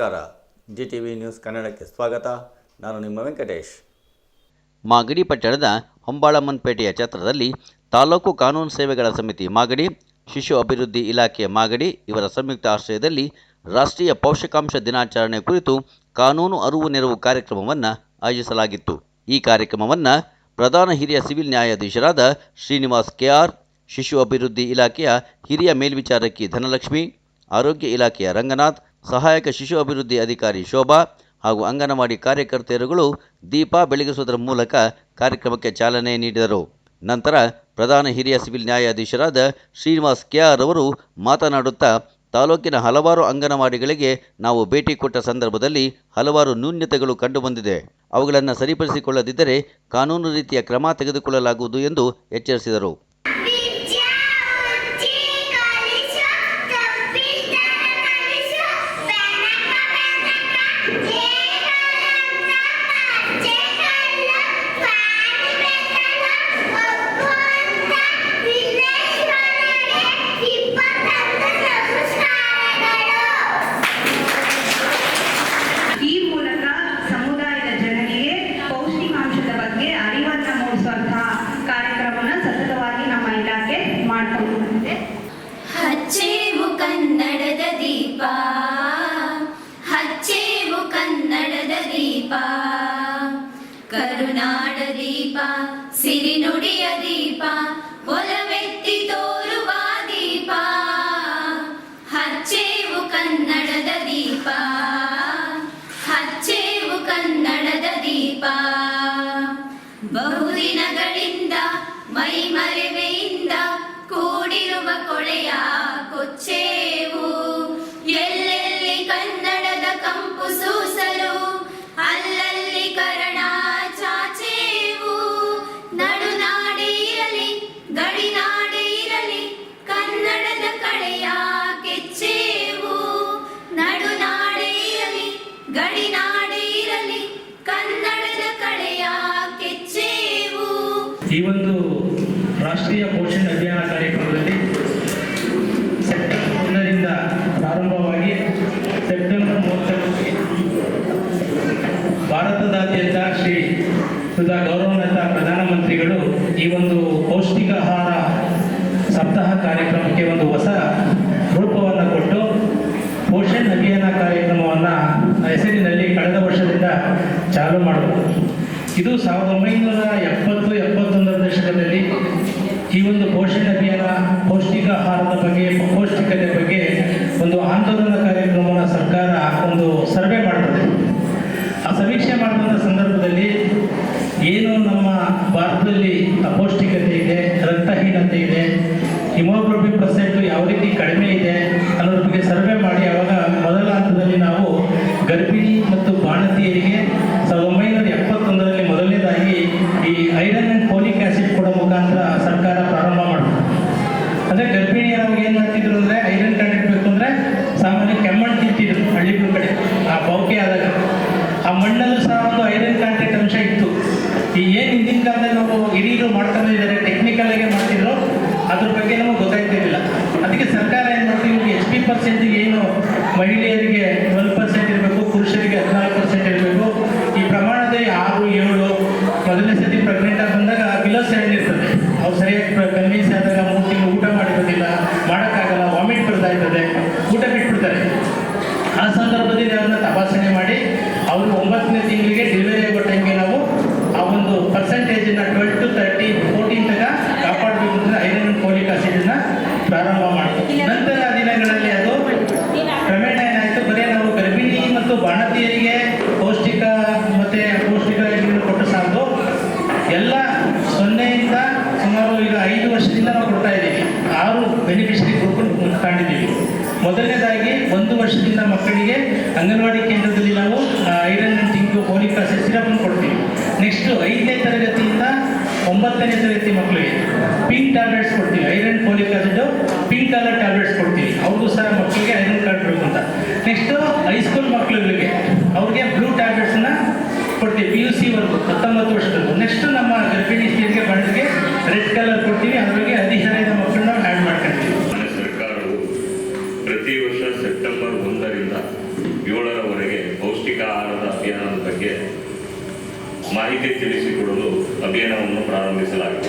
ನಮಸ್ಕಾರ. G T V news ಕನ್ನಡಕ್ಕೆ ಸ್ವಾಗತ. ನಾನು ನಿಮ್ಮ ವೆಂಕಟೇಶ್. ಮಾಗಡಿ ಪಟ್ಟಣದ ಹೊಂಬಾಳಮ್ಮನಪೇಟೆಯ ಛತ್ರದಲ್ಲಿ ತಾಲೂಕು ಕಾನೂನು ಸೇವೆಗಳ ಸಮಿತಿ ಮಾಗಡಿ, ಶಿಶು ಅಭಿವೃದ್ಧಿ ಇಲಾಖೆ ಮಾಗಡಿ ಇವರ ಸಂಯುಕ್ತ ಆಶ್ರಯದಲ್ಲಿ ರಾಷ್ಟ್ರೀಯ ಪೋಷಕಾಂಶ ದಿನಾಚರಣೆ ಕುರಿತು ಕಾನೂನು ಅರಿವು ನೆರವು ಕಾರ್ಯಕ್ರಮವನ್ನು ಆಯೋಜಿಸಲಾಗಿತ್ತು. ಈ ಕಾರ್ಯಕ್ರಮವನ್ನು ಪ್ರಧಾನ ಹಿರಿಯ ಸಿವಿಲ್ ನ್ಯಾಯಾಧೀಶರಾದ ಶ್ರೀನಿವಾಸ್ ಕೆಆರ್ ಶಿಶು ಅಭಿವೃದ್ಧಿ ಇಲಾಖೆಯ ಹಿರಿಯ ಮೇಲ್ವಿಚಾರಕಿ ಧನಲಕ್ಷ್ಮಿ, ಆರೋಗ್ಯ ಇಲಾಖೆಯ ರಂಗನಾಥ್ ಸಹಾಯಕ ಶಿಶು ಅಭಿವೃದ್ಧಿ ಅಧಿಕಾರಿ ಶೋಭಾ ಹಾಗೂ ಅಂಗನವಾಡಿ ಕಾರ್ಯಕರ್ತೆಯರುಗಳು ದೀಪ ಬೆಳಗಿಸುವುದರ ಮೂಲಕ ಕಾರ್ಯಕ್ರಮಕ್ಕೆ ಚಾಲನೆ ನೀಡಿದರು. ನಂತರ ಪ್ರಧಾನ ಹಿರಿಯ ಸಿವಿಲ್ ನ್ಯಾಯಾಧೀಶರಾದ ಶ್ರೀನಿವಾಸ್ ಕೆಆರ್ ಅವರು ಮಾತನಾಡುತ್ತಾ, ತಾಲೂಕಿನ ಹಲವಾರು ಅಂಗನವಾಡಿಗಳಿಗೆ ನಾವು ಭೇಟಿ ಕೊಟ್ಟ ಸಂದರ್ಭದಲ್ಲಿ ಹಲವಾರು ನ್ಯೂನ್ಯತೆಗಳು ಕಂಡುಬಂದಿದೆ. ಅವುಗಳನ್ನು ಸರಿಪಡಿಸಿಕೊಳ್ಳದಿದ್ದರೆ ಕಾನೂನು ರೀತಿಯ ಕ್ರಮ ತೆಗೆದುಕೊಳ್ಳಲಾಗುವುದು ಎಂದು ಎಚ್ಚರಿಸಿದರು. ಸಿರಿನುಡಿಯ ದೀಪ ಒಲವೆತ್ತಿ ತೋರುವ ದೀಪ ಹಚ್ಚೇವು ಕನ್ನಡದ ದೀಪ ಹಚ್ಚೇವು ಕನ್ನಡದ ದೀಪ. ಕಾರ್ಯಕ್ರಮಕ್ಕೆ ಒಂದು ಹೊಸ ರೂಪವನ್ನು ಕೊಟ್ಟು ಪೋಷಣ್ ಅಭಿಯಾನ ಕಾರ್ಯಕ್ರಮವನ್ನು ಹೆಸರಿನಲ್ಲಿ ಕಳೆದ ವರ್ಷದಿಂದ ಚಾಲೂ ಮಾಡಬಹುದು. ಇದು ಸಾವಿರದ ಒಂಬೈನೂರ ಎಪ್ಪತ್ತು ಎಪ್ಪತ್ತೊಂದರ ದಶಕದಲ್ಲಿ ಈ ಒಂದು ಪೋಷಣ್ ಅಭಿಯಾನ ಪೌಷ್ಟಿಕ ಆಹಾರದ ಬಗ್ಗೆ, ಪೌಷ್ಟಿಕತೆ ಬಗ್ಗೆ ಒಂದು ಆಂದೋಲನ ಕಾರ್ಯಕ್ರಮವನ್ನು ಸರ್ಕಾರ ಒಂದು ಸರ್ವೆ ಮಾಡ್ತದೆ. ಆ ಸಮೀಕ್ಷೆ ಮಾಡುವಂಥ ಸಂದರ್ಭದಲ್ಲಿ ಏನು ನಮ್ಮ ಭಾರತದಲ್ಲಿ ಅಪೌಷ್ಟಿಕತೆ ಇದೆ, ರಕ್ತಹೀನತೆ ಇದೆ ಹಿಮೋಗ್ಲೋಬಿನ್ ಪರ್ಸೆಂಟ್ ಯಾವ ರೀತಿ ಕಡಿಮೆ ಇದೆ ಅನ್ನೋದ್ರ ಬಗ್ಗೆ ಸರ್ವೆ ಮಾಡಿ ಅವಾಗ ಮೊದಲ ಹಂತದಲ್ಲಿ ನಾವು ಗರ್ಭಿಣಿ ಮತ್ತು ಬಾಣತಿಯರಿಗೆ ಸಾವಿರದ ಒಂಬೈನೂರ ಎಪ್ಪತ್ತೊಂದರಲ್ಲಿ ಮೊದಲನೇದಾಗಿ ಈ ಐರನ್ ಅಂಡ್ ಫೋಲಿಕ್ ಆಸಿಡ್ ಕೊಡೋ ಮುಖಾಂತರ ಸರ್ಕಾರ ಪ್ರಾರಂಭ ಮಾಡಿತು ಅಂದರೆ ಗರ್ಭಿಣಿಯರು ಏನು ಮಾಡ್ತಿದ್ರು ಅಂದರೆ ಐರನ್ ಕಂಟೆಂಟ್ ಬೇಕು ಅಂದರೆ ಸಾಮಾನ್ಯ ಕೆಮ್ಮಣ್ಣು ತಿಂತಿದ್ರು ಹಳ್ಳಿಗಳ ಕಡೆ, ಆ ಬೌಕೆ ಆದಾಗ. ಆ ಮಣ್ಣಲ್ಲೂ ಸಹ ಒಂದು ಐರನ್ ಕಂಟೆಂಟ್ ಅಂಶ ಇತ್ತು. ಈ ಏನು ಹಿಂದಿನ ಕಾಲದಲ್ಲಿ ನಾವು ಹಿರಿಯರು ಮಾಡ್ಕೊಂಡು ಇದ್ದಾರೆ ಟೆಕ್ನಿಕಲ್ ಆಗಿ ಮಾಡ್ತಿದ್ರು ಅದ್ರ ಬಗ್ಗೆ ನಮಗೆ ಗೊತ್ತಾಗ್ತಿರ್ಲಿಲ್ಲ ಅದಕ್ಕೆ ಸರ್ಕಾರ ಏನು ಮಾಡ್ತೀವಿ ಇವಾಗ ಎಚ್ ಪಿ ಪರ್ಸೆಂಟಿಗೆ ಏನು ಮಹಿಳೆಯರಿಗೆ ಟ್ವೆಲ್ ಪರ್ಸೆಂಟ್ ಇರಬೇಕು, ಪುರುಷರಿಗೆ ಹದಿನಾಲ್ಕು ಪರ್ಸೆಂಟ್ ಇರಬೇಕು, ಈ ಪ್ರಮಾಣದಲ್ಲಿ ಆರು, ಏಳು, ಮೊದಲನೇ ಸತಿ ಪ್ರೆಗ್ನೆಂಟ್ ಆಗಿ ಬಂದಾಗ ಬಿಲೋ ಸೆವೆನ್ ಇರ್ತದೆ. ಅವ್ರು ಸರಿಯಾಗಿ ಕನ್ವಿನ್ಸ್ ಆದಾಗ ಮೂರು ತಿಂಗಳು ಊಟ ಮಾಡಿರೋದಿಲ್ಲ, ಮಾಡೋಕ್ಕಾಗಲ್ಲ ವಾಮಿಟ್ ಬರ್ತಾ ಇರ್ತದೆ, ಊಟ ಬಿಟ್ಬಿಡ್ತಾರೆ. ಆ ಸಂದರ್ಭದಲ್ಲಿ ಅವ್ರನ್ನ ತಪಾಸಣೆ ಮಾಡಿ, ಅವರು ಒಂಬತ್ತನೇ ತಿಂಗಳಿಗೆ ಪಿಂಕ್ ಟ್ಯಾಬ್ಲೆಟ್ಸ್ ಕೊಡ್ತೀವಿ iron folic acid pink colour tablets ಕೊಡ್ತೀವಿ. ಅವ್ರಿಗೂ ಸಹ ಮಕ್ಕಳಿಗೆ ಐರನ್ ಕಟ್ಟಬೇಕು ಅಂತ ನೆಕ್ಸ್ಟ್ ಹೈಸ್ಕೂಲ್ ಮಕ್ಕಳುಗಳಿಗೆ ಅವ್ರಿಗೆ ಬ್ಲೂ ಟ್ಯಾಬ್ಲೆಟ್ಸ್ನ ಕೊಡ್ತೀವಿ ಪಿ ಯು ಸಿ ವರ್ಗು, ಹತ್ತೊಂಬತ್ತು ವರ್ಷದಲ್ಲೂ ನೆಕ್ಸ್ಟ್ ನಮ್ಮ ಗರ್ಭಿಣಿ ಸ್ಟೇಜ್ಗೆ ಬಂದಿಗೆ ರೆಡ್ ಕಲರ್ ಕೊಡ್ತೀವಿ ಅದ್ರಿಗೆ ಹದಿಹರೆಯದ ಮಕ್ಕಳನ್ನ ಆ್ಯಡ್ ಮಾಡ್ಕೊಳ್ತೀವಿ. ಸರ್ಕಾರವು ಪ್ರತಿ ವರ್ಷ ಸೆಪ್ಟೆಂಬರ್ ಒಂದರಿಂದ ಏಳರವರೆಗೆ ಪೌಷ್ಟಿಕ ಆಹಾರದ ಅಭಿಯಾನದ ಬಗ್ಗೆ ಮಾಹಿತಿ ತಿಳಿಸಿಕೊಡಲು ಅಭಿಯಾನವನ್ನು ಪ್ರಾರಂಭಿಸಲಾಗಿದೆ.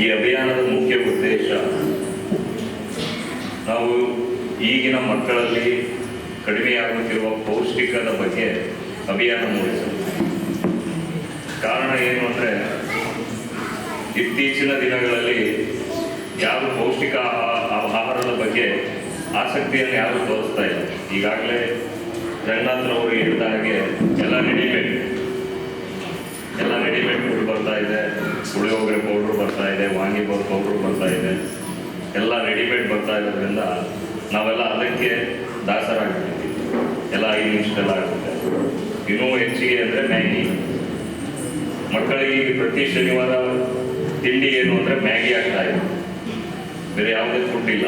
ಈ ಅಭಿಯಾನದ ಮುಖ್ಯ ಉದ್ದೇಶ ನಾವು ಈಗಿನ ಮಕ್ಕಳಲ್ಲಿ ಕಡಿಮೆಯಾಗುತ್ತಿರುವ ಪೌಷ್ಟಿಕದ ಬಗ್ಗೆ ಅಭಿಯಾನ ಮೂಡಿಸಬೇಕು ಕಾರಣ ಏನು ಅಂದರೆ ಇತ್ತೀಚಿನ ದಿನಗಳಲ್ಲಿ ಯಾರು ಪೌಷ್ಟಿಕ ಆಹಾ- ಆಹಾರದ ಬಗ್ಗೆ ಆಸಕ್ತಿಯನ್ನು ಯಾರು ತೋರಿಸ್ತಾ ಇಲ್ಲ. ಈಗಾಗಲೇ ರಂಗನಾಥನವರು ಹೇಳಿದ ಹಾಗೆ ಎಲ್ಲ ರೆಡಿಮೇಡ್ ಎಲ್ಲ ರೆಡಿಮೇಡ್ ಫುಡ್ ಬರ್ತಾ ಇದೆ. ಪುಳಿಯೋಗರೆ ಪೌಡ್ರ್ ಬರ್ತಾ ಇದೆ ವಾಂಗಿಬಾತ್ ಪೌಡ್ರ್ ಬರ್ತಾ ಇದೆ. ಎಲ್ಲ ರೆಡಿಮೇಡ್ ಬರ್ತಾ ಇರೋದ್ರಿಂದ ನಾವೆಲ್ಲ ಅದಕ್ಕೆ ದಾಸರಾಗ್ಬಿಟ್ಟಿದ್ದೀವಿ ಎಲ್ಲ ಐದು ನಿಮಿಷದೆಲ್ಲ ಆಗುತ್ತೆ. ಇನ್ನೂ ಹೆಚ್ಚಿಗೆ ಅಂದರೆ ಮ್ಯಾಗಿ. ಮಕ್ಕಳಿಗೆ ಪ್ರತಿ ಶನಿವಾರ ತಿಂಡಿ ಏನು ಅಂದರೆ ಮ್ಯಾಗಿ ಆಗ್ತಾ ಇದೆ. ಬೇರೆ ಯಾವುದೇ ಫುಡ್ ಇಲ್ಲ.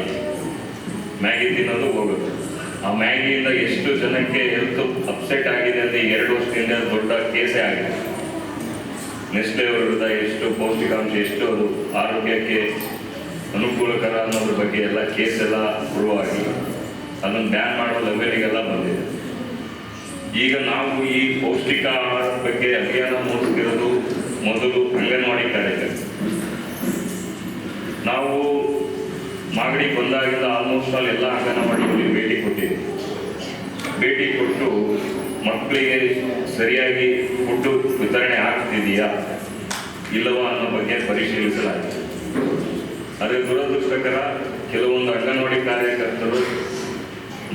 ಮ್ಯಾಗಿ ತಿನ್ನೋದು ಹೋಗುತ್ತೆ. ಆ ಮ್ಯಾಗಿಯಿಂದ ಎಷ್ಟು ಜನಕ್ಕೆ ಹೆಲ್ತ್ ಅಪ್ಸೆಟ್ ಆಗಿದೆ ಅಂದರೆ ಎರಡು ವರ್ಷದಿಂದ ದೊಡ್ಡ ಕೇಸೇ ಆಗಿದೆ. ನೆಸ್ಲೆ ವಿರುದ್ಧ ಎಷ್ಟು ಪೌಷ್ಟಿಕಾಂಶ ಎಷ್ಟು ಅದು ಆರೋಗ್ಯಕ್ಕೆ ಅನುಕೂಲಕರ ಅನ್ನೋದ್ರ ಬಗ್ಗೆ ಎಲ್ಲ ಕೇಸ್ ಎಲ್ಲ ಶುರುವಾಗಿ ಅದನ್ನು ಬ್ಯಾನ್ ಮಾಡೋ ಲೆವೆಲಿಗೆಲ್ಲ ಬಂದಿದೆ. ಈಗ ನಾವು ಈ ಪೌಷ್ಟಿಕ ಆಹಾರದ ಬಗ್ಗೆ ಅಭಿಯಾನ ಮೂಡಿಸ್ತಿರೋದು ಮೊದಲು ಅಂಗನವಾಡಿ ಕಾರ್ಯಕ್ರಮ ನಾವು ಮಾಗಡಿ ಬಂದಾಗಿಂದ ಆಲ್ಮೋಸ್ಟ್ ಆಲ್ ಎಲ್ಲ ಅಂಗನವಾಡಿಗಳಿಗೆ ಭೇಟಿ ಕೊಟ್ಟಿದ್ದೀವಿ ಭೇಟಿ ಕೊಟ್ಟು ಮಕ್ಕಳಿಗೆ ಸರಿಯಾಗಿ ಫುಡ್ಡು ವಿತರಣೆ ಆಗ್ತಿದೆಯಾ ಇಲ್ಲವಾ ಅನ್ನೋ ಬಗ್ಗೆ ಪರಿಶೀಲಿಸಲಾಗಿದೆ. ಅದೇ ದುರದೃಷ್ಟಕರ ಕೆಲವೊಂದು ಅಂಗನವಾಡಿ ಕಾರ್ಯಕರ್ತರು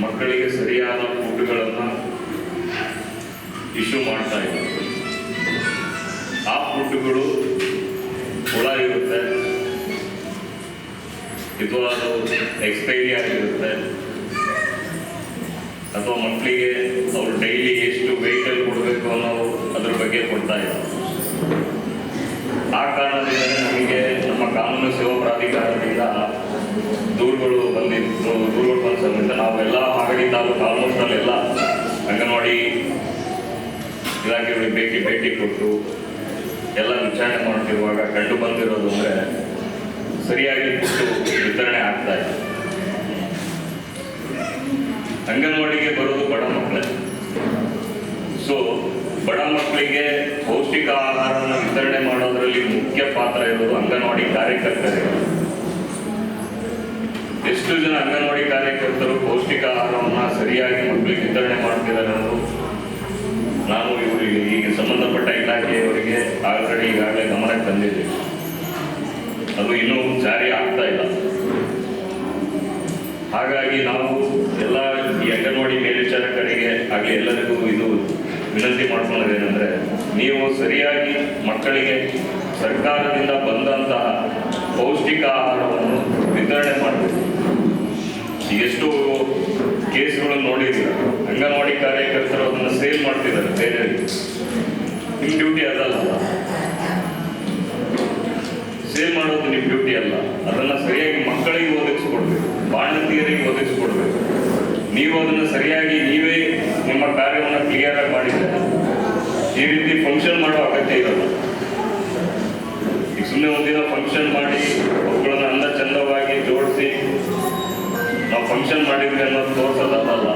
ಮಕ್ಕಳಿಗೆ ಸರಿಯಾದ ಫುಡ್ಗಳನ್ನು ಇಶ್ಯೂ ಮಾಡ್ತಾ ಇದ್ದಾರೆ. ಆ ಫುಡ್ಗಳು ಹುಳ ಇರುತ್ತೆ, ಇದು ಅದು ಎಕ್ಸ್ಪೈರಿ ಆಗಿರುತ್ತೆ. ಅಥವಾ ಮಕ್ಕಳಿಗೆ ಅವರು ಡೈಲಿ ಎಷ್ಟು ವೆಹಿಕಲ್ ಕೊಡಬೇಕು ಅನ್ನೋ ಅದ್ರ ಬಗ್ಗೆ ಕೊಡ್ತಾ ಇಲ್ಲ. ಆ ಕಾರಣದಿಂದ ನಮಗೆ ನಮ್ಮ ಕಾನೂನು ಸೇವಾ ಪ್ರಾಧಿಕಾರದಿಂದ ದೂರುಗಳು ಬಂದಿದ್ದು ದೂರುಗಳು ಬಂದ ಸಮೇತ ನಾವೆಲ್ಲ ಮಾಗಡಿ ತಾಲೂಕು ಆಲ್ಮೋಸ್ಟ್ ಅಲ್ಲೆಲ್ಲ ಅಂಗನವಾಡಿ ಇಲಾಖೆಗಳಿಗೆ ಭೇಟಿ ಭೇಟಿ ಕೊಟ್ಟು ಎಲ್ಲ ವಿಚಾರಣೆ ಮಾಡ್ತಿರುವಾಗ ಕಂಡು ಬಂದಿರೋದು ಅಂದರೆ ಸರಿಯಾಗಿ ಕೊಟ್ಟು ವಿತರಣೆ ಆಗ್ತಾ ಇದೆ ಅಂಗನವಾಡಿಗೆ ಬರೋದು ಬಡ ಮಕ್ಕಳೇ ಸೊ ಬಡ ಮಕ್ಕಳಿಗೆ ಪೌಷ್ಟಿಕ ಆಹಾರವನ್ನು ವಿತರಣೆ ಮಾಡೋದರಲ್ಲಿ ಮುಖ್ಯ ಪಾತ್ರ ಇರೋದು ಅಂಗನವಾಡಿ ಕಾರ್ಯಕರ್ತರಿಗೆ ಎಷ್ಟು ಜನ ಅಂಗನವಾಡಿ ಕಾರ್ಯಕರ್ತರು ಪೌಷ್ಟಿಕ ಆಹಾರವನ್ನು ಸರಿಯಾಗಿ ಮಕ್ಕಳಿಗೆ ವಿತರಣೆ ಮಾಡ್ತಿದ್ದಾರೆ ಅನ್ನೋದು ನಾನು ಇವರಿಗೆ ಈಗ ಸಂಬಂಧಪಟ್ಟ ಇಲಾಖೆಯವರಿಗೆ ಆಲ್ರೆಡಿ ಈಗಾಗಲೇ ಗಮನಕ್ಕೆ ತಂದಿದೆ ಅದು ಇನ್ನೂ ಜಾರಿ ಆಗ್ತಾ ಇಲ್ಲ. ಹಾಗಾಗಿ ನಾವು ಎಲ್ಲ ಈ ಅಂಗನವಾಡಿ ಮೇಲ್ವಿಚಾರಕರಿಗೆ ಆಗಲಿ ಎಲ್ಲರಿಗೂ ಇದು ವಿನಂತಿ ಮಾಡ್ಕೊಳ್ಳೋದೇನೆಂದರೆ, ನೀವು ಸರಿಯಾಗಿ ಮಕ್ಕಳಿಗೆ ಸರ್ಕಾರದಿಂದ ಬಂದಂತಹ ಪೌಷ್ಟಿಕ ಆಹಾರವನ್ನು ವಿತರಣೆ ಮಾಡಬೇಕು. ಎಷ್ಟು ಕೇಸ್ಗಳನ್ನು ನೋಡಿದ್ದೀರ? ಅಂಗನವಾಡಿ ಕಾರ್ಯಕರ್ತರು ಅದನ್ನು ಸೇಲ್ ಮಾಡ್ತಿದ್ದಾರೆ ಬೇರೆಯವರಿಗೆ ನಿಮ್ಮ ಡ್ಯೂಟಿ ಅದಲ್ಲ. ಸೇಲ್ ಮಾಡೋದು ನಿಮ್ಮ ಡ್ಯೂಟಿ ಅಲ್ಲ. ಅದನ್ನು ಸರಿಯಾಗಿ ಮಕ್ಕಳಿಗೆ ಒದಗಿಸ್ಕೊಡ್ಬೇಕು. ಬಾಣಂತಿಯರಿಗೆ ಒದಗಿಸ್ಕೊಡ್ಬೇಕು. ನೀವು ಅದನ್ನು ಸರಿಯಾಗಿ ನೀವೇ ನಿಮ್ಮ ಕ್ಲಿಯರ್ ಆಗಿ ಮಾಡಿದ್ದಾರೆ ಈ ರೀತಿ ಫಂಕ್ಷನ್ ಮಾಡೋ ಅಗತ್ಯ ಇರಲ್ಲ. ಈಗ ಸುಮ್ಮನೆ ಒಂದಿನ ಫಂಕ್ಷನ್ ಮಾಡಿ ಮಕ್ಕಳನ್ನ ಅಂದ ಚಂದವಾಗಿ ಜೋಡಿಸಿ ನಾವು ಫಂಕ್ಷನ್ ಮಾಡಿದ್ವಿ ಅನ್ನೋದು ತೋರಿಸೋದಲ್ಲ.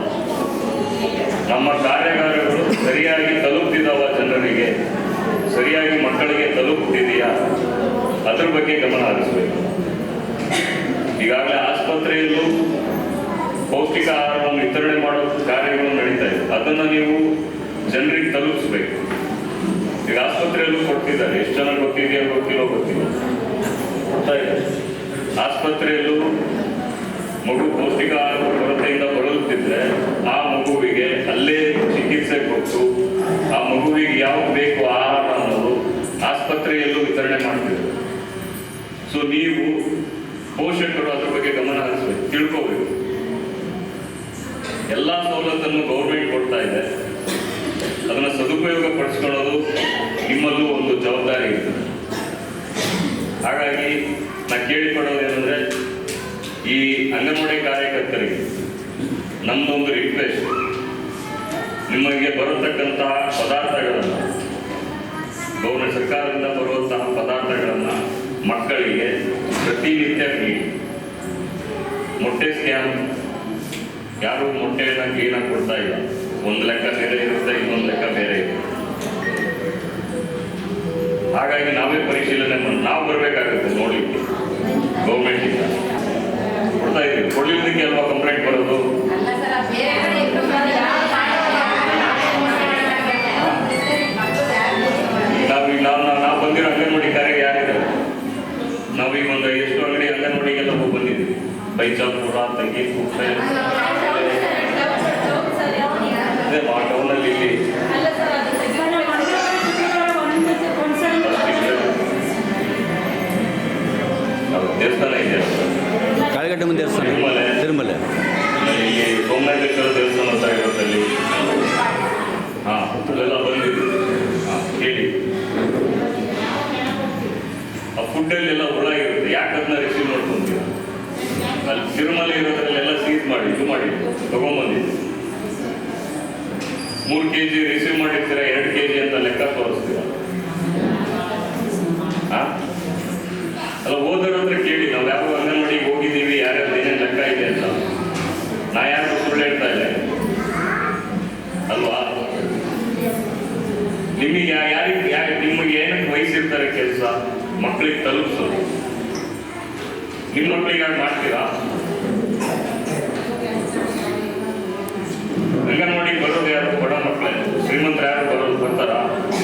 ನಮ್ಮ ಕಾರ್ಯಾಗಾರಗಳು ಸರಿಯಾಗಿ ತಲುಪ್ತಿದ್ದಾವ ಜನರಿಗೆ, ಸರಿಯಾಗಿ ಮಕ್ಕಳಿಗೆ ತಲುಪ್ತಿದೆಯಾ? ಅದ್ರ ಬಗ್ಗೆ ಗಮನ ಹರಿಸಬೇಕು. ಈಗಾಗಲೇ ಆಸ್ಪತ್ರೆಯಲ್ಲೂ ಪೌಷ್ಟಿಕ ಆಹಾರವನ್ನು ವಿತರಣೆ ಮಾಡೋ ಇದೆ ಅದನ್ನು ನೀವು ಜನರಿಗೆ ತಲುಪಿಸ್ಬೇಕು. ಈಗ ಆಸ್ಪತ್ರೆಯಲ್ಲೂ ಕೊಡ್ತಿದ್ದಾರೆ. ಎಷ್ಟು ಜನ ಗೊತ್ತಿದೆಯೋ ಗೊತ್ತಿಲ್ಲೋ. ಗೊತ್ತಿಲ್ಲ ಆಸ್ಪತ್ರೆಯಲ್ಲೂ ಮಗು ಪೌಷ್ಟಿಕ ಕೊರತೆಯಿಂದ ಬಳಲುತ್ತಿದ್ರೆ ಆ ಮಗುವಿಗೆ ಅಲ್ಲೇ ಚಿಕಿತ್ಸೆ ಕೊಟ್ಟು ಆ ಮಗುವಿಗೆ ಯಾವಾಗ ಬೇಕು ಆಹಾರ ಅನ್ನೋದು ಆಸ್ಪತ್ರೆಯಲ್ಲೂ ವಿತರಣೆ ಮಾಡ್ತಿದ್ರು ಸೊ ನೀವು ಪೋಷಕರು ಅದ್ರ ಬಗ್ಗೆ ಗಮನ ಹರಿಸ್ಬೇಕು. ತಿಳ್ಕೋಬೇಕು ಎಲ್ಲ ಸವಲತ್ತನ್ನು ಗೌರ್ಮೆಂಟ್ ಕೊಡ್ತಾ ಇದೆ ಅದನ್ನು ಸದುಪಯೋಗ ಪಡಿಸ್ಕೊಳ್ಳೋದು ನಿಮ್ಮಲ್ಲೂ ಒಂದು ಜವಾಬ್ದಾರಿ ಇದೆ ಹಾಗಾಗಿ ನಾ ಕೇಳಿಕೊಳ್ಳೋದೇನೆಂದ್ರೆ ಈ ಅಂಗನವಾಡಿ ಕಾರ್ಯಕರ್ತರಿಗೆ ನಮ್ಮದೊಂದು ರಿಕ್ವೆಸ್ಟ್ ನಿಮಗೆ ಬರತಕ್ಕಂತಹ ಪದಾರ್ಥಗಳನ್ನು, ಗೌರ್ಮೆಂಟ್ ಸರ್ಕಾರದಿಂದ ಬರುವಂತಹ ಪದಾರ್ಥಗಳನ್ನು ಮಕ್ಕಳಿಗೆ ಪ್ರತಿನಿತ್ಯ ನೀಡಿ ಮೊಟ್ಟೆ ಸ್ಕ್ಯಾನ್ ಯಾರು ಮೊಟ್ಟೆಯನ್ನು ಕ್ಲೀನಾಗಿ ಕೊಡ್ತಾ ಇಲ್ಲ. ಒಂದು ಲೆಕ್ಕ ಬೇರೆ ಇರುತ್ತೆ, ಇನ್ನೊಂದು ಲೆಕ್ಕ ಬೇರೆ ಇರುತ್ತೆ. ಹಾಗಾಗಿ ನಾವೇ ಪರಿಶೀಲನೆ ನಾವು ಬರಬೇಕಾಗುತ್ತೆ. ಗೌರ್ಮೆಂಟಿಂದ ಕೊಡ್ತಾ ಇದ್ದೀವಿ. ಕೊಡ್ಲಿಲ್ಲದಕ್ಕೆ ಅಲ್ವಾ ಕಂಪ್ಲೇಂಟ್ ಬರೋದು? ನಾವೀಗ ನಾವು ನಾವು ಬಂದಿರೋ ಅಂಗನವಾಡಿ ಕಾರ್ಯ ಯಾರಿದ್ದಾರೆ? ನಾವೀಗ ಒಂದು ಎಷ್ಟು ಅಂಗಡಿ ಅಂಗನವಾಡಿಗೆಲ್ಲ ಹೋಗಿ ಬಂದಿದ್ದೀವಿ. ಬೈಚಾಪುರ ತಂಗಿ ಕುಪ್ಪೆ ಕಾಳಗಟ್ಟಮ್ಮ ಮುಂದೆ ದೇವಸ್ಥಾನ ಹಾ ಹಾ, ಹೇಳಿ. ಆ ರಿಸೀವ್ ಅಲ್ಲಿ ತಿರುಮಲೆ ಇರೋದ್ರಲ್ಲೆಲ್ಲ ಮಾಡಿ, ಇದು ಮಾಡಿ ಮೂರು ಕೆ ಜಿ ರಿಸೀವ್ ಮಾಡಿರ್ತೀರ? ಎರಡು ಕೆ ಜಿ ಅಂತ ಲೆಕ್ಕ ತೋರಿಸ್ತೀರ? ಅಲ್ಲ ಓದೋರ ಹತ್ರ ಕೇಳಿ ನಾವು ಯಾವ ಅಂಗನವಾಡಿಗೆ ಹೋಗಿದ್ದೀವಿ ಯಾರ್ಯಾರು ಏನೇನು ಲೆಕ್ಕ ಇದೆ ಅಂತ ನಾ ಯಾರು ಸುಳ್ಳು ಹೇಳ್ತಾ ಇಲ್ಲ ಅಲ್ವಾ ನಿಮಗೆ ಯಾರಿಗೆ ಯಾರು ನಿಮಗೆ ಏನಕ್ಕೆ ವಹಿಸಿರ್ತಾರೆ ಕೆಲಸ? ಮಕ್ಕಳಿಗೆ ತಲುಪಿಸೋದು ನಿಮ್ಮ ಮಕ್ಕಳಿಗೆ ಯಾರು ಮಾಡ್ತೀರಾ? ನೋಡಿ ಬರೋದು ಯಾರು? ಬಡ ಮಕ್ಕಳೇ ಶ್ರೀಮಂತರ ಯಾರು ಬರೋದು? ಬರ್ತಾರಾ?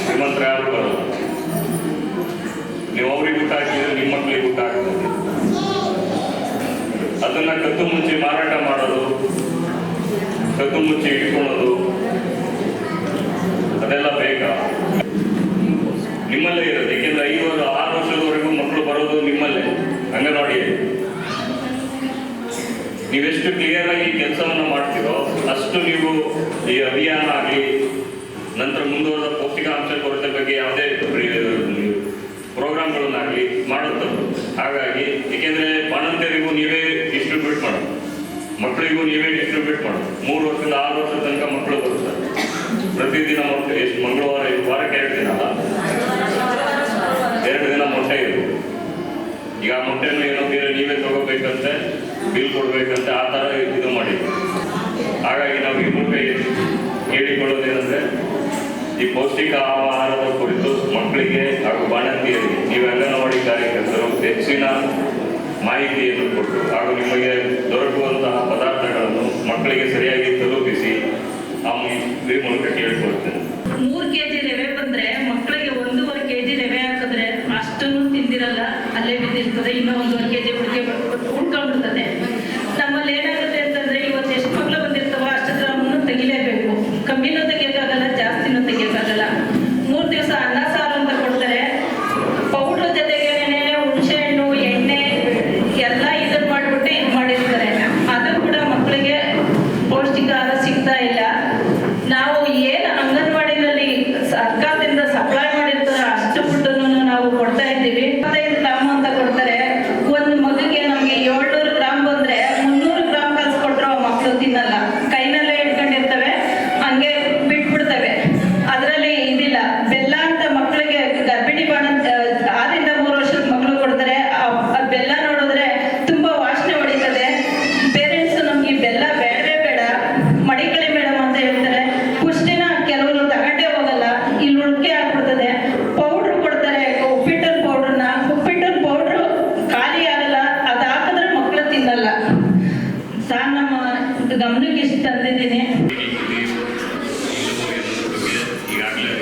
ಶ್ರೀಮಂತರ ಯಾರು ಬರೋದು? ನೀವು ಅವ್ರಿಗೆ ಊಟ ಹಾಕಿದ್ರೆ ನಿಮ್ಮ ಮಕ್ಕಳಿಗೆ ಊಟ ಹಾಕ್ಬೋದು. ಅದನ್ನ ಕದ್ದು ಮುಂಚೆ ಮಾರಾಟ ಮಾಡೋದು, ಕದ್ದು ಮುಂಚೆ ಇಟ್ಕೊಳ್ಳೋದು, ಅದೆಲ್ಲ ಬೇಕಾ ನಿಮ್ಮಲ್ಲೇ ಇರುತ್ತೆ. ಏಕೆಂದ್ರೆ ಐವರು ಆರು ವರ್ಷದವರೆಗೂ ಮಕ್ಕಳು ಬರೋದು ನಿಮ್ಮಲ್ಲೇ, ಅಂಗನವಾಡಿಯಲ್ಲಿ. ನೀವೆಷ್ಟು ಕ್ಲಿಯರ್ ಆಗಿ ಕೆಲಸವನ್ನು ಮಾಡ್ತೀರೋ, ಅಷ್ಟು ನೀವು ಈ ಅಭಿಯಾನ ಆಗಲಿ, ನಂತರ ಮುಂದುವರೆದ ಪೌಷ್ಟಿಕಾಂಶ ಕೊರತೆ ಬಗ್ಗೆ ಯಾವುದೇ ಪ್ರೋಗ್ರಾಮ್ಗಳನ್ನಾಗಲಿ ಮಾಡುತ್ತದ್ದು ಹಾಗಾಗಿ, ಏಕೆಂದ್ರೆ ಬಾಣಂತಿಯರಿಗೂ ನೀವೇ ಡಿಸ್ಟ್ರಿಬ್ಯೂಟ್ ಮಾಡೋದು. ಮಕ್ಕಳಿಗೂ ನೀವೇ ಡಿಸ್ಟ್ರಿಬ್ಯೂಟ್ ಮಾಡೋದು. ಮೂರು ವರ್ಷದಿಂದ ಆರು ವರ್ಷದ ತನಕ ಮಕ್ಕಳು ಬರುತ್ತಾರೆ. ಪ್ರತಿದಿನ ಮಕ್ಕಳು, ಎಷ್ಟು ಮಂಗಳವಾರ, ವಾರಕ್ಕೆ ಎರಡು ದಿನ ಅಲ್ಲ ಎರಡು ದಿನ ಮೊಟ್ಟೆ ಇರುತ್ತೆ ಈಗ ಆ ಮೊಟ್ಟೆಯನ್ನು ಏನೋ ಬೇರೆ ನೀವೇ ತಗೋಬೇಕಂತೆ ಬಿಲ್ ಕೊಡ್ಬೇಕಂತೆ ಆ ಥರ ಇದು ಮಾಡಿ. ಹಾಗಾಗಿ ನಾವು ಈ ಮೂಲಕ ಹೇಳಿಕೊಳ್ಳೋದೇನೆಂದರೆ ಈ ಪೌಷ್ಟಿಕ ಆಹಾರದ ಕುರಿತು ಮಕ್ಕಳಿಗೆ ಹಾಗೂ ಬಾಣಂತಿಯರಿಗೆ ನೀವು ಅಂಗನವಾಡಿ ಕಾರ್ಯಕರ್ತರು ಹೆಚ್ಚಿನ ಮಾಹಿತಿಯನ್ನು ಕೊಟ್ಟು ಹಾಗೂ ನಿಮಗೆ ದೊರಕುವಂತಹ ಪದಾರ್ಥಗಳನ್ನು ಮಕ್ಕಳಿಗೆ ಸರಿಯಾಗಿ ತಲುಪಿಸಿ ಆ ಈ ಮೂಲಕ ಕೇಳಿಕೊಳ್ತೇನೆ ಮೂರ್ ಕೆಜಿ ರವೆ ಬಂದ್ರೆ ಮಕ್ಕಳಿಗೆ ಒಂದೂವರೆ ಕೆಜಿ ರವೆ ಹಾಕಿದ್ರೆ ಅಷ್ಟನ್ನು ತಿಂದಿರಲ್ಲ ಅಲ್ಲೇ ಬಿದ್ದಿರ್ತದೆ ಇನ್ನೂ ಒಂದೂವರೆ ಕೆಜಿ ಉಳಿಕೆ ಉಳ್ಕೊಂಡ್ಬಿಡ್ತದೆ ನಮ್ಮಲ್ಲಿ ಏನಾಗುತ್ತೆ ಅಂತಂದ್ರೆ ಇವತ್ತು ಎಷ್ಟು ಮಕ್ಕಳು ಬಂದಿರ್ತಾವ ಅಷ್ಟು ಗ್ರಾಮನ್ನು ತೆಗಿಲೇಬೇಕು ಕಮ್ಮಿನೂ ತೆಗಿಯೋಕ್ಕಾಗಲ್ಲ ಜಾಸ್ತಿನೂ ತೆಗಿಯೋಕ್ಕಾಗಲ್ಲ ಮೂರ್ ದಿವಸ ಅನ್ನ ಸಾರು ಅಂತ ಕೊಡ್ತಾರೆ ಪೌಡ್ರ್ ಜೊತೆಗೆ ಹುಣಸೆ ಹಣ್ಣು ಎಣ್ಣೆ ಎಲ್ಲ ಇದನ್ನ ಮಾಡ್ಬಿಟ್ಟು ಇದು ಮಾಡಿರ್ತಾರೆ ಅದು ಕೂಡ ಮಕ್ಕಳಿಗೆ ಪೌಷ್ಟಿಕ ಆಹಾರ ಸಿಗ್ತಾ ಇಲ್ಲ ನಾವು ಏನು ಅಂಗನವಾಡಿನಲ್ಲಿ ಸರ್ಕಾರದಿಂದ ಸಪ್ಲೈ ಮಾಡಿರ್ತಾರೆ ಅಷ್ಟು ಫುಡ್ಡನ್ನು ನಾವು ಕೊಡ್ತಾ ಇದ್ದೀವಿ ಇಪ್ಪತ್ತೈದು ಗ್ರಾಮ್ ಅಂತ ಕೊಡ್ತಾರೆ ಒಂದು ಮಗುಗೆ ನಮಗೆ ಏಳ್ನೂರು ಗ್ರಾಮ್ ಬಂದ್ರೆ ಮುನ್ನೂರು ಗ್ರಾಮ್ ಕಲ್ಸ್ಕೊಟ್ರು ಆ ಮಕ್ಕಳು ತಿನ್ನಲ್ಲ ಕೈನಲ್ಲೇ ಇಟ್ಕೊಂಡಿರ್ತವೆ ಹಂಗೆ ಬಿಟ್ಬಿಡ್ತವೆ ಅದರಲ್ಲಿ ಇದಿಲ್ಲ ಬೆಲ್ಲ ಅಂತ ಮಕ್ಕಳಿಗೆ ಗರ್ಭಿಣಿ ಬಾಣ ಆರಿಂದ ಮೂರು ವರ್ಷದ ಮಕ್ಕಳು ಕೊಡ್ತಾರೆ ಆ- ಆ ಬೆಲ್ಲ ನೋಡಿದ್ರೆ ತುಂಬಾ ವಾಸನೆ ಹೊಡಿತದೆ ಪೇರೆಂಟ್ಸ್ ನಮ್ಗೆ ಈ ಬೆಲ್ಲ ಬೇಡವೇ ಬೇಡ ಮಡಿಕಳಿ ಮೇಡಮ್ ಅಂತ ಹೇಳ್ತಾರೆ ಪುಷ್ಟಿನ ಕೆಲವರು ತಗೊಂಡೇ ಹೋಗಲ್ಲ ಇಲ್ಲಿ ಉಳ್ಕೆ ಆಗ್ಬಿಡ್ತದೆ ಪೌಡ್ರ್ ಕೊಡ್ತಾರೆ ಉಪ್ಪಿಟ್ಟಿನ ಪೌಡ್ರನ್ನ ಉಪ್ಪಿಟ್ಟಿನ ಪೌಡ್ರು ಖಾಲಿ ಆಗಲ್ಲ ಅದು ಹಾಕಿದ್ರೆ ಮಕ್ಕಳು ತಿನ್ನಲ್ಲ ಸಾರ್ ನಮ್ಮ ಗಮನಕ್ಕೆ ಇಷ್ಟು ತಂದಿದ್ದೀನಿ ಈಗಾಗಲೇ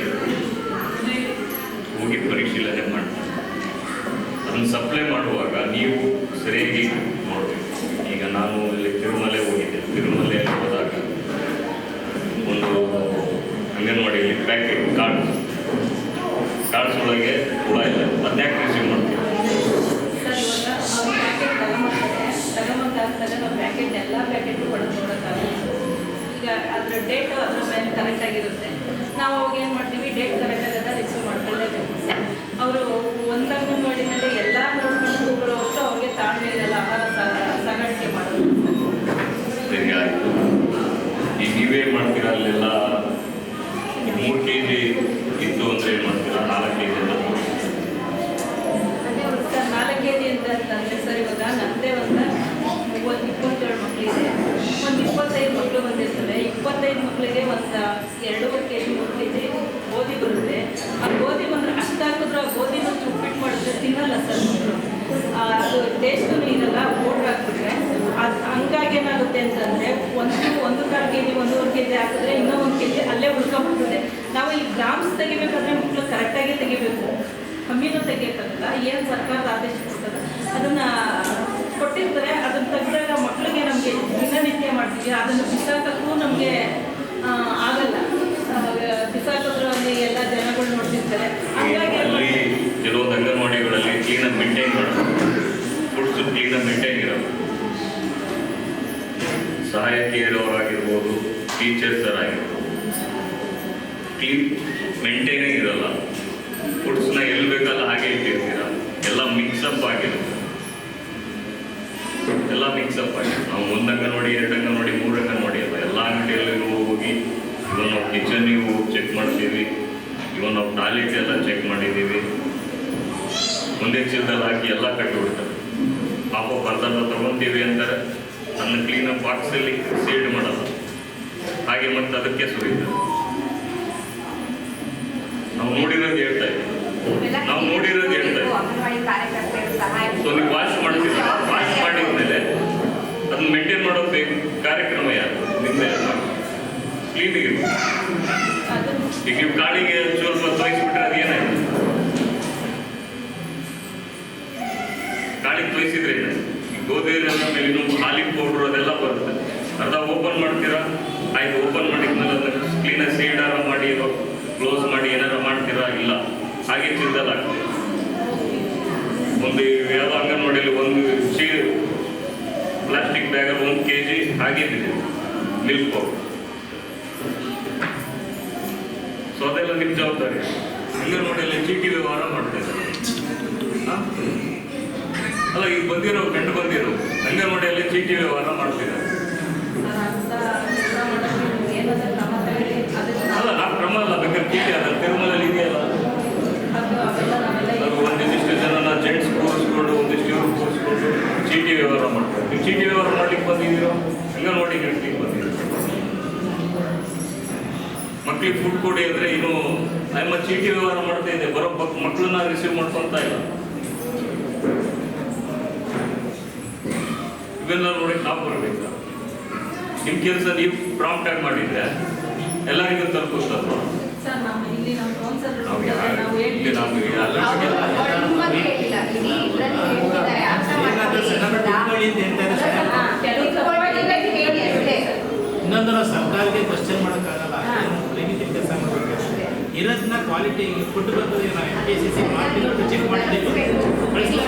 ಹೋಗಿ ಪರಿಶೀಲನೆ ಮಾಡ್ತಾರೆ ಅದನ್ನು ಸಪ್ಲೈ ಮಾಡುವಾಗ ನೀವು ಸರಿಯಾಗಿ ನೋಡಬೇಕು ಈಗ ನಾನು ಇಲ್ಲಿ ತಿರುಮಲೆ ಹೋಗಿದ್ದೆ ತಿರುಮಲೆಯಲ್ಲಿ ಹೋದಾಗ ಒಂದು ಅಂಗನವಾಡಿಯಲ್ಲಿ ಪ್ಯಾಕೆಟ್ ಕಾರ್ಡ್ಸ್ ಕಾರ್ಡ್ಸ್ ಒಳಗೆ ಹುಳ ಇಲ್ಲ. ಅದನ್ಯಾಕೆ ರಿಸೀವ್ ಮಾಡ್ತೀವಿ ಪ್ಯಾಕೆಟ್ ಎಲ್ಲ ಪ್ಯಾಕೆಟ್ ಈಗ ಅದ್ರ ಡೇಟ್ ಅದರ ಮೇಲೆ ಕರೆಕ್ಟ್ ಆಗಿರುತ್ತೆ. ನಾವು ಅವಾಗ ಏನು ಮಾಡ್ತೀವಿ ಡೇಟ್ ಕರೆಕ್ಟ್ ಆಗದ ರಿಸೀವ್ ಮಾಡ್ಕೊಳ್ಳೇಬೇಕು. ಅವರು ಒಂದು ಅಂಗನವಾಡಿನಲ್ಲಿ ಎಲ್ಲ ಸೇವೆ ಮಾಡ್ತೀರಾ ನಾಲ್ಕೈದು ಅಂತ ಅಂತಂದರೆ ಸರ್ ಇವಾಗ ನನ್ನದೇ ಒಂದು ಒಂದು ಇಪ್ಪತ್ತೇಳು ಒಂದು ಇಪ್ಪತ್ತೈದು ಮಕ್ಕಳು ಬಂದಿರ್ತವೆ ಇಪ್ಪತ್ತೈದು ಮಕ್ಕಳಿಗೆ ಒಂದು ಎರಡೂವರೆ ಕೆ ಜಿ ಗೋಧಿ ಬರುತ್ತೆ ಆ ಗೋಧಿ ಬಂದರೆ ಅಷ್ಟು ಹಾಕಿದ್ರೆ ಆ ಗೋಧಿನ ಉಪ್ಪಿಟ್ಟು ಮಾಡಿದ್ರೆ ಸರ್ ಅದು ಟೇಸ್ಟೂ ಇರಲ್ಲ ಪೌಡ್ರ್ ಹಾಕಿಬಿಟ್ರೆ ಅದು ಹಂಗಾಗಿ ಏನಾಗುತ್ತೆ ಅಂತಂದರೆ ಒಂದು ಒಂದು ಕಾಲು ಕೆ ಜಿ ಒಂದೂವರೆ ಕೆ ಜಿ ಹಾಕಿದ್ರೆ ಇನ್ನೂ ಒಂದು ಕೆ ಜಿ ಅಲ್ಲೇ ನಾವು ಈ ಗ್ರಾಮ್ಸ್ ತೆಗಿಬೇಕಾದ್ರೆ ಕರೆಕ್ಟಾಗಿ ತೆಗಿಬೇಕು. ಕಮ್ಮಿನೂ ತೆಗಿಯೋಕ್ಕಾಗಲ್ಲ. ಏನು ಸರ್ಕಾರದ ಆದೇಶ ಕೊಡ್ತದೆ? ಅದನ್ನು ಕೊಟ್ಟಿರ್ತಾರೆ. ಅದನ್ನು ತೆಗೆದಾಗ ಮಕ್ಕಳಿಗೆ ನಮಗೆ ದಿನನಿತ್ಯ ಮಾಡ್ತೀವಿ. ಅದನ್ನು ಬಿಸಾಕಕ್ಕೂ ನಮಗೆ ಆಗಲ್ಲ. ಬಿಸಾಕಿದ್ರು ಅಲ್ಲಿ ಎಲ್ಲ ಜನಗಳು ನೋಡ್ತಿರ್ತಾರೆ. ಹಂಗಾಗಿ ಕೆಲವೊಂದು ಅಂಗನವಾಡಿಗಳಲ್ಲಿ ಕ್ಲೀನಾಗಿ ಮೇಂಟೈನ್ ಮಾಡೋದು ಫುಡ್ಸ್ ಕ್ಲೀನಾಗಿ ಮೇಂಟೈನ್ ಇರೋದು ಟೀಚರ್ಸರಾಗಿರ್ಬೋದು ಕ್ಲೀನ್ ಮೇಂಟೈನೇ ಇರಲ್ಲ ಫುಡ್ಸ್ನ ಎಲ್ಲಿ ಬೇಕಲ್ಲ ಹಾಗೆ ಇಟ್ಟಿರ್ತೀರ. ಎಲ್ಲ ಮಿಕ್ಸಪ್ ಆಗಿರುತ್ತೆ ಎಲ್ಲ ಮಿಕ್ಸಪ್ ಆಗಿದೆ. ನಾವು ಒಂದು ನೋಡಿ ಎರಡು ನೋಡಿ ಮೂರು ನೋಡಿ ಅಲ್ಲ, ಎಲ್ಲ ಅಂಗಡಿಯಲ್ಲಿ ಹೋಗಿ, ಇವನ್ ನಾವು ಕಿಚನಿಗೆ ಹೋಗಿ ಚೆಕ್ ಮಾಡ್ತೀವಿ. ಇವನ್ ನಾವು ಟಾಯ್ಲೆಟ್ ಎಲ್ಲ ಚೆಕ್ ಮಾಡಿದ್ದೀವಿ. ಒಂದೇ ಚೀಲದಲ್ಲಿ ಹಾಕಿ ಎಲ್ಲ ಕಟ್ಟಿಬಿಡ್ತಾರೆ. ಪಾಪ ಬರ್ದಲ್ಲ ತಗೊಂತೀವಿ ಅಂತಾರೆ. ಅದನ್ನ ಕ್ಲೀನಾಗಿ ಬಾಕ್ಸಲ್ಲಿ ಸೇಡ್ ಮಾಡಲ್ಲ. ಹಾಗೆ ಮತ್ತೆ ಅದಕ್ಕೆ ಸುರಿತಾರೆ. ನಾವು ನೋಡಿರೋದು ಹೇಳ್ತಾ ಇದ್ದೀವಿ ನಾವು ನೋಡಿರೋದು ಹೇಳ್ತಾ ಇದ್ದೀವಿ ಸೊ ನೀವು ವಾಶ್ ಮಾಡ್ತೀರ? ವಾಶ್ ಮಾಡಿದ್ಮೇಲೆ ಅದನ್ನ ಮೇಂಟೈನ್ ಮಾಡೋದು ಬೇಕು. ಕಾರ್ಯಕ್ರಮ ಯಾರು? ಮೇಲೆ ಕ್ಲೀನಿಗೆ ಈಗ ನೀವು ಗಾಳಿಗೆ ಸ್ವಲ್ಪ ತೋರಿಸ್ಬಿಟ್ರೆ ಅದು ಏನಾಯ್ತು? ಗಾಳಿಗೆ ತೋರಿಸಿದ್ರೆ ಏನಾಯ್ತು? ಈ ಗೋಧಿ ಎಲ್ಲ ಮೇಲೆ ಇನ್ನೊಂದು ಹಾಲಿಗೆ ಪೌಡ್ರ್ ಅದೆಲ್ಲ ಬರುತ್ತೆ. ಅರ್ಧ ಓಪನ್ ಮಾಡ್ತೀರಾ? ಆಯ್ತು ಓಪನ್ ಮಾಡಿದ್ಮೇಲೆ ಅದನ್ನ ಕ್ಲೀನಾಗಿ ಸೀಡಾರ ಮಾಡಿ ಕ್ಲೋಸ್ ಮಾಡಿ ಏನಾದ್ರು ಮಾಡ್ತೀರಾ? ಇಲ್ಲ. ಹಾಗೆ ಆಗ್ತದೆ ಒಂದು ಯಾವ ಅಂಗನವಾಡಿಯಲ್ಲಿ ಒಂದು ಚೀ ಪ್ಲಾಸ್ಟಿಕ್ ಬ್ಯಾಗಲ್ಲಿ ಒಂದು ಕೆ ಜಿ ಹಾಗೆ ಬಿದ್ದಿದೆ ಸೊ ಅದೆಲ್ಲ ನಿಮ್ಮ ಜವಾಬ್ದಾರಿ. ಅಂಗನವಾಡಿಯಲ್ಲಿ ಚೀಟಿ ವ್ಯವಹಾರ ಮಾಡ್ತಾ ಇದ್ದಾರೆ. ಅಲ್ಲ, ಈಗ ಬಂದಿರೋ ಕಂಡು ಬಂದಿರೋ, ಅಂಗನವಾಡಿಯಲ್ಲಿ ಚೀಟಿ ವ್ಯವಹಾರ ಮಾಡ್ತಿದ್ದಾರೆ ಅಂತ ಕೆಲಸ ಮಾಡೋದು ಏನಾದರೂ ಕ್ರಮ ತಗೊಳ್ಳಿ ಅದನ್ನು ಅಲ್ಲ ನಾವು ಕ್ರಮ ಅಲ್ಲ ಬೇಕಾದ್ರೆ ಚೀಟಿ ಅದ ತಿರುಮಲಲ್ಲಿ ಇದೆಯಲ್ಲ ಅದು ಅವೆಲ್ಲ ನಾವೆಲ್ಲ ಅದು ಒಂದಿಷ್ಟು ಜನನ ಜೆಂಟ್ಸ್ ಕೂರಿಸ್ಕೊಂಡು ಒಂದಿಷ್ಟು ಇವ್ರು ಕೂರಿಸ್ಕೊಂಡು ಚೀಟಿ ವ್ಯವಹಾರ ಮಾಡ್ತಾರೆ ನೀವು ಚೀಟಿ ವ್ಯವಹಾರ ಮಾಡ್ಲಿಕ್ಕೆ ಬಂದಿದ್ದೀರೋ ಅಂಗನವಾಡಿ ನಡೆಸ್ಲಿಕ್ಕೆ ಬಂದಿದ್ದೀರೋ ಮಕ್ಳಿಗೆ ಫುಡ್ ಕೊಡಿ ಅಂದ್ರೆ ಇನ್ನು ನಮ್ಮ ಚೀಟಿ ವ್ಯವಹಾರ ಮಾಡ್ತಾ ಇದೆ ಬರೋ ಮಕ್ಕಳನ್ನ ರಿಸೀವ್ ಮಾಡ್ಕೊಳ್ತಾ ಇಲ್ಲ. ಇವೆಲ್ಲ ನೋಡಿ ನಾವು ಬರಬೇಕು. ನಿಮ್ಮ ಕೆಲಸ ನೀವು ಪ್ರಾಂಪ್ಟ್ ಆಗಿ ಮಾಡಿದ್ರೆ ಎಲ್ಲರಿಗೂ ತಲುಪಿಸ್ತಾರೆ ಸರ್ ನಮ್ಮ ಇಲ್ಲಿ ನಾವು ಕೌನ್ಸಲರ್ ನಾವು ಯಾರು ನಾವು ಇಲ್ಲಿ ಹೇಳ್ತೀವಿ ನಾವು ಅವರು ಎಲ್ಲ ನಿಮ್ಮ ಕೇಳಿಲ್ಲ ಇಡೀ ಇದ್ರಲ್ಲಿ ಹೇಳ್ತಿದ್ದಾರೆ ಅರ್ಥ ಹಾ, ಕೆಲವು ಮಾಡ್ಕೊಳ್ಳಿ ಹೇಳಿ ಅಷ್ಟೇ ಇನ್ನೊಂದು ನಾವು ಸರ್ಕಾರಕ್ಕೆ ಕ್ವಶನ್ ಮಾಡೋಕ್ಕಾಗಲ್ಲ ರೀತಿ ಕೆಲಸ ಮಾಡಬೇಕು ಇರೋದನ್ನ ಕ್ವಾಲಿಟಿ ಫುಡ್ ಬರ್ತದೆ ನಾವು ಎಂ ಸಿ ಚೆಕ್ ಮಾಡ್ತೀವಿ.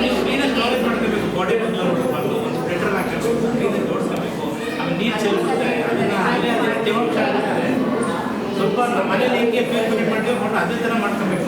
ನೀವು ಕ್ಲೀನಾಗಿ ಸ್ಟೋರೇಜ್ ಮಾಡ್ಕೋಬೇಕು. ಬಾಡಿ ಒಂದು ಫಿಲ್ಟರ್ ಹಾಕಬೇಕು ಕ್ಲೀನಾಗಿ ತೋರಿಸ್ಕೋಬೇಕು. ಆಮೇಲೆ ನೀರು ಚೆಲ್ಬಿಡ್ತಾರೆ ಅದನ್ನು ಅಲ್ಲೇ ತೇವಾಂಶ ಆಗುತ್ತೆ. ಸ್ವಲ್ಪ ನಮ್ಮ ಮನೇಲಿ ಹೆಂಗೆ ಪ್ಯೂರಿಫೈ ಮಾಡ್ತೀವಿ ಮಾಡಿ ಅದೇ ಥರ ಮಾಡ್ಕೋಬೇಕು.